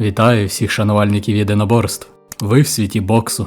Вітаю всіх шанувальників єдиноборств. Ви в світі боксу.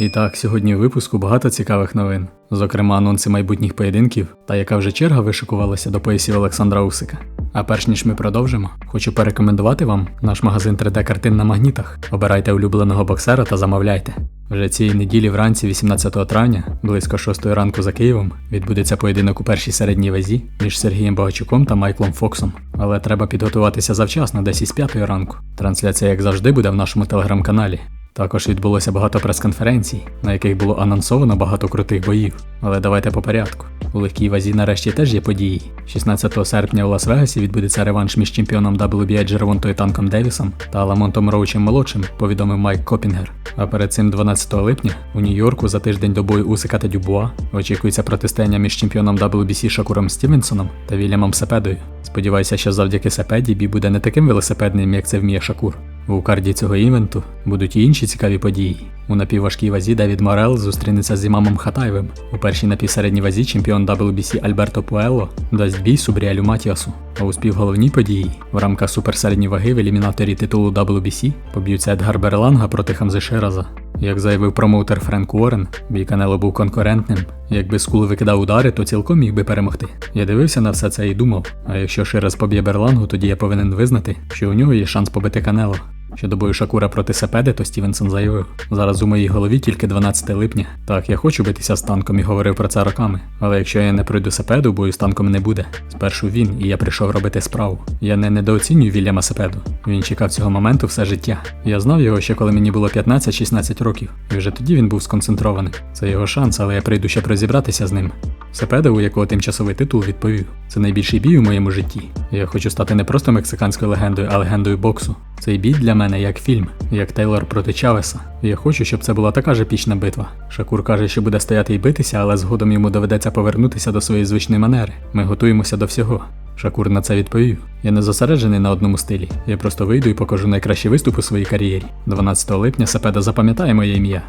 І так, сьогодні в випуску багато цікавих новин, зокрема анонси майбутніх поєдинків та яка вже черга вишикувалася до поясів Олександра Усика. А перш ніж ми продовжимо, хочу порекомендувати вам наш магазин 3D картин на магнітах. Обирайте улюбленого боксера та замовляйте. Вже цієї неділі вранці 18 травня, близько 6 ранку за Києвом, відбудеться поєдинок у першій середній вазі між Сергієм Богачуком та Майклом Фоксом. Але треба підготуватися завчасно, десь із 5 ранку. Трансляція, як завжди, буде в нашому телеграм-каналі. Також відбулося багато прес-конференцій, на яких було анонсовано багато крутих боїв. Але давайте по порядку. У легкій вазі нарешті теж є події. 16 серпня у Лас-Вегасі відбудеться реванш між чемпіоном WBA Джервонтою Танком Девісом та Ламонтом Роучем молодшим, повідомив Майк Копінгер. А перед цим 12 липня у Нью-Йорку за тиждень до бою Усика та Дюбуа очікується протистояння між чемпіоном WBC Шакуром Стівенсоном та Вільямом Сепедою. Сподіваюся, що завдяки Сепеді бій буде не таким велосипедним, як це вміє Шакур. У карді цього івенту будуть і інші цікаві події. У напівважкій вазі Девід Морел зустрінеться з Імамом Хатаєвим. У першій напівсередній вазі чемпіон WBC Альберто Пуелло дасть бій Субріалю Матіасу. А у співголовній події в рамках суперсередньої ваги в елімінаторі титулу WBC поб'ються Едгар Берланга проти Хамзи Шираза. Як заявив промоутер Френк Уоррен, бій Канело був конкурентним. Якби Скул викидав удари, то цілком міг би перемогти. Я дивився на все це і думав: а якщо Шираз поб'є Берлангу, тоді я повинен визнати, що у нього є шанс побити Канело. Щодо бою Шакура проти Сепеди, то Стівенсон заявив: зараз у моїй голові тільки 12 липня. Так, я хочу битися з танком і говорив про це роками. Але якщо я не пройду Сепеду, бою з танком не буде. Спершу він, і я прийшов робити справу. Я не недооцінюю Вільяма Сепеду. Він чекав цього моменту все життя. Я знав його ще коли мені було 15-16 років, і вже тоді він був сконцентрований. Це його шанс, але я прийду ще розібратися з ним. Сепеда, у якого тимчасовий титул, відповів: це найбільший бій у моєму житті. Я хочу стати не просто мексиканською легендою, а легендою боксу. Цей бій для мене як фільм, як Тейлор проти Чавеса. Я хочу, щоб це була така ж епічна битва. Шакур каже, що буде стояти і битися, але згодом йому доведеться повернутися до своєї звичної манери. Ми готуємося до всього. Шакур на це відповів: Я не зосереджений на одному стилі. Я просто вийду і покажу найкращий виступ у своїй кар'єрі. 12 липня Сапеда запам'ятає моє ім'я.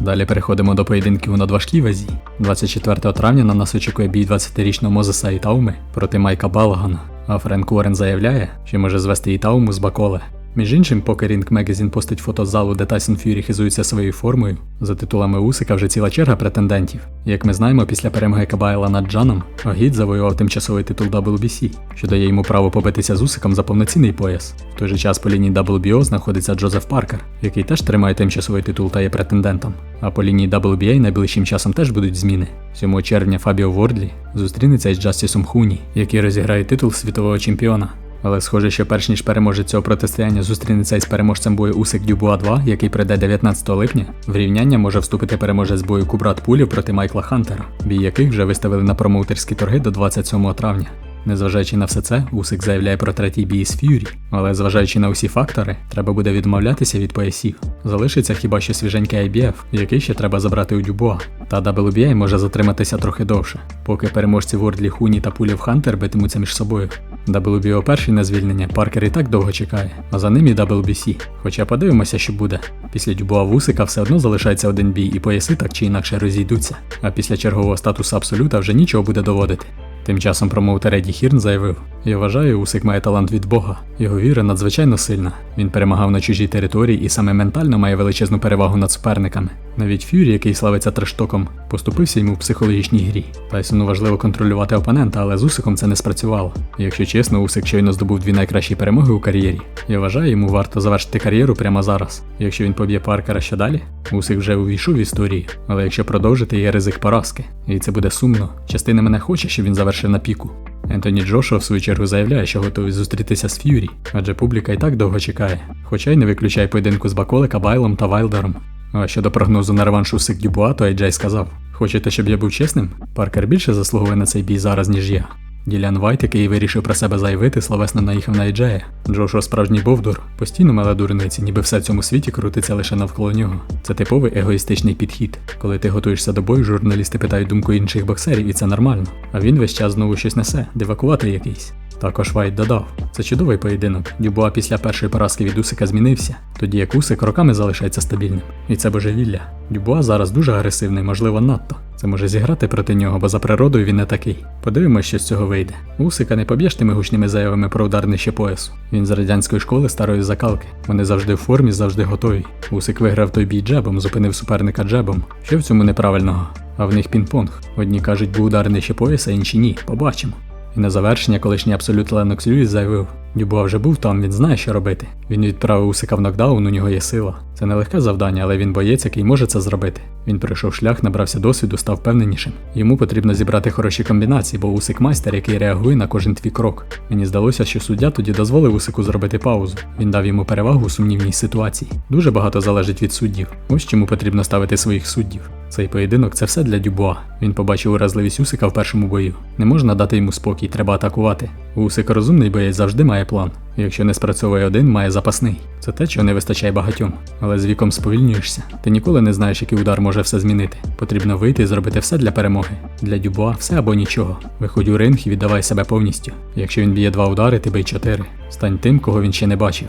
Далі переходимо до поєдинків у надважкій вазі. 24 травня на нас очікує бій 20-річного Мозеса Ітауми проти Майка Балагана. А Френк Уоррен заявляє, що може звести Ітауму з Баколе. Між іншим, поки Ring Magazine постить фото залу, де Тайсон Ф'юрі хизується своєю формою, за титулами Усика вже ціла черга претендентів. Як ми знаємо, після перемоги Кабайла над Джаном, Огід завоював тимчасовий титул WBC, що дає йому право побитися з Усиком за повноцінний пояс. В той же час по лінії WBO знаходиться Джозеф Паркер, який теж тримає тимчасовий титул та є претендентом. А по лінії WBA найближчим часом теж будуть зміни. 7 червня Фабіо Вордлі зустрінеться із Джастісом Хуні, який розіграє титул світового чемпіона. Але схоже, що перш ніж переможець цього протистояння зустрінеться із переможцем бою Усик Дюбуа 2, який прийде 19 липня, в рівняння може вступити переможець бою Кубрат Пулів проти Майкла Хантера, бій яких вже виставили на промоутерські торги до 27 травня. Незважаючи на все це, Усик заявляє про третій бій з Ф'юрі, але зважаючи на усі фактори, треба буде відмовлятися від поясів. Залишиться хіба що свіженький IBF, який ще треба забрати у Дюбуа. Та WBA може затриматися трохи довше, поки переможці Вордлі Хуні та Пулів Хантер битимуться між собою. WBO перший на звільнення Паркер і так довго чекає, а за ним і WBC. Хоча подивимося, що буде. Після Дюбуа Вусика все одно залишається один бій, і пояси так чи інакше розійдуться. А після чергового статусу абсолюта вже нічого буде доводити. Тим часом промоутер Еді Хірн заявив: Я вважаю, Усик має талант від Бога. Його віра надзвичайно сильна. Він перемагав на чужій території і саме ментально має величезну перевагу над суперниками. Навіть Фюрі, який славиться трештоком, поступився йому в психологічній грі. Тайсону важливо контролювати опонента, але з Усиком це не спрацювало. Якщо чесно, Усик щойно здобув дві найкращі перемоги у кар'єрі. Я вважаю, йому варто завершити кар'єру прямо зараз. Якщо він поб'є Паркера що далі, Усик вже увійшов в історію. Але якщо продовжити, є ризик поразки. І це буде сумно. Частина мене хоче, щоб він завершив на піку. Ентоні Джошуа в свою чергу заявляє, що готовий зустрітися з Ф'юрі, адже публіка і так довго чекає, хоча й не виключає поєдинку з Баколека, Байлом та Вайлдером. А щодо прогнозу на реванш Усик Дюбуа, то Айджай сказав: Хочете, щоб я був чесним? Паркер більше заслуговує на цей бій зараз, ніж я. Ділян Вайт, який вирішив про себе заявити, словесно наїхав на Айджея. Джошуа справжній бовдур, постійно мала дурниці, ніби все в цьому світі крутиться лише навколо нього. Це типовий егоїстичний підхід. Коли ти готуєшся до бою, журналісти питають думку інших боксерів, і це нормально. А він весь час знову щось несе, дивакувати якийсь. Також Вайт додав: це чудовий поєдинок. Дюбуа після першої поразки від Усика змінився, тоді як Усик роками залишається стабільним. І це божевілля. Дюбуа зараз дуже агресивний, можливо, надто. Це може зіграти проти нього, бо за природою він не такий. Подивимось, що з цього вийде. Усика не поб'єш тими гучними заявами про удар нижче поясу. Він з радянської школи старої закалки. Вони завжди в формі, завжди готові. Усик виграв той бій джебом, зупинив суперника джебом. Що в цьому неправильного? А в них пінг-понг. Одні кажуть, був удар нижче пояса, інші ні. Побачимо. І на завершення колишній абсолют Ленокс Льюіс заявив: Дюбуа вже був там, він знає, що робити. Він відправив Усика в нокдаун, у нього є сила. Це не легке завдання, але він боєць, який може це зробити. Він пройшов шлях, набрався досвіду, став впевненішим. Йому потрібно зібрати хороші комбінації, бо Усик майстер, який реагує на кожен твій крок. Мені здалося, що суддя тоді дозволив Усику зробити паузу. Він дав йому перевагу у сумнівній ситуації. Дуже багато залежить від суддів. Ось чому потрібно ставити своїх суддів. Цей поєдинок це все для Дюбуа. Він побачив уразливість Усика в першому бою. Не можна дати йому спокій, треба атакувати. Усик розумний боєць завжди має план. Якщо не спрацьовує один, має запасний. Це те, чого не вистачає багатьом. Але з віком сповільнюєшся. Ти ніколи не знаєш, який удар може все змінити. Потрібно вийти і зробити все для перемоги. Для Дюбуа все або нічого. Виходь у ринг і віддавай себе повністю. Якщо він б'є два удари, ти бий чотири. Стань тим, кого він ще не бачив.